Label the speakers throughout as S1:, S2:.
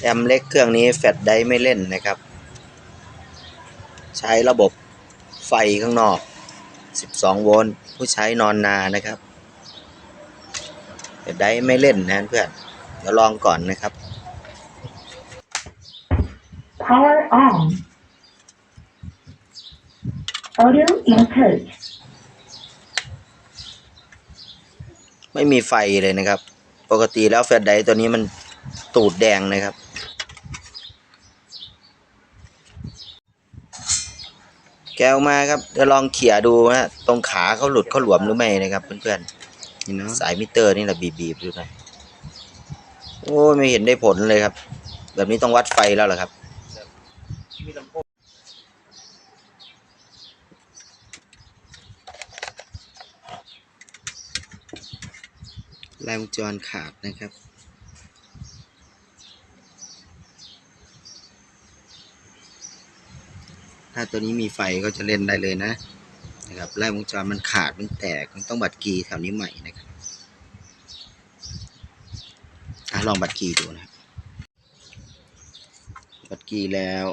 S1: แอมเล็กเครื่องนี้แฟลชไดร์ไม่เล่นนะครับ ใช้ระบบไฟข้างนอก 12 โวลต์ผู้ใช้นอนนานะครับแฟลชไดร์ไม่เล่นนะเพื่อนเดี๋ยวลองก่อนนะครับ
S2: Power on. Audio input.
S1: ไม่มีไฟเลยนะครับ ปกติแล้วแฟลชไดร์ตัวนี้มันตูดแดงนะครับ แกวมาครับเดี๋ยวลองเขี่ยดูนะตรงขาเขาหลุดเขาหลวมหรือไม่นะครับเพื่อนๆ
S3: นี่เนาะ
S1: สายมิเตอร์นี่แหละบีบๆดูหน่อยโอ้ยไม่เห็นได้ผลเลยครับ แบบนี้ต้องวัดไฟแล้วเหรอครับลายวงจรขาดนะครับ ถ้าตัวนี้มีไฟก็จะเล่นได้เลยนะนะครับไล่วงจรมันขาดมันแตกมันต้องบัตรกีแถวนี้ใหม่นะครับอะลองบัตรกีดูนะครับบัตรกีแล้ว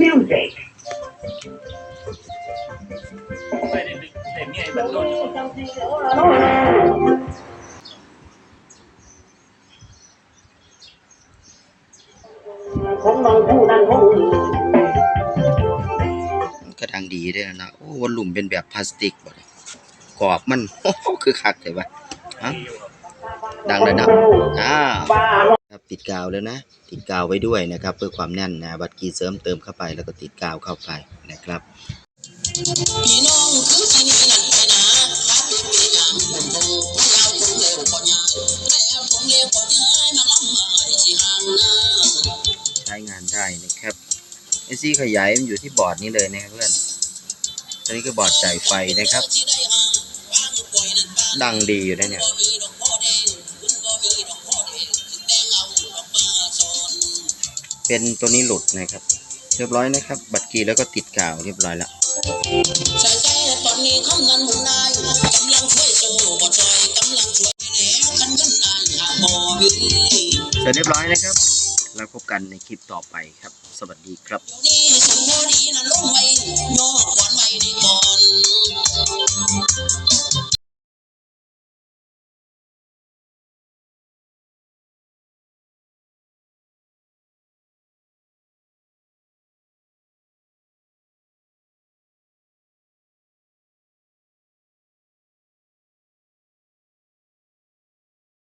S2: Music.
S4: ไปเด็กเด็กเนี่ยมันโดน
S5: ผมลองผู้นั้นผมนี้
S1: ก็ดังดีด้วยนะโอ้วอลลุ่มเป็นแบบพลาสติกหมดกรอบมันโอ้คือคักเลยปะฮะดังเลยนะอ้าว
S5: บ้า
S1: ครับติดกาวแล้วนะ ติดกาวไว้ด้วยนะครับ เพื่อความแน่นนะบัตรกีเสริมเติมเข้าไปแล้วก็ติดกาวเข้าไปนะครับ
S6: ไอ
S1: ซี่ขยายมันอยู่ที่บอร์ดนี้เลยนะครับเพื่อนตัวนี้ก็บอร์ดจ่ายไฟนะครับ
S6: ดัง
S1: ดีอยู่นะเนี่ย
S6: เป็
S1: นตัวนี้หลุดนะครับ เรียบร้อยนะครับ บัตรกีแล้วก็ติดกาวเรียบร้อยแล้ว
S6: เส
S1: ร็จเรียบร้อยนะครับ แล้วพบกันในคลิปต่อไปครับ สวัสดีครับ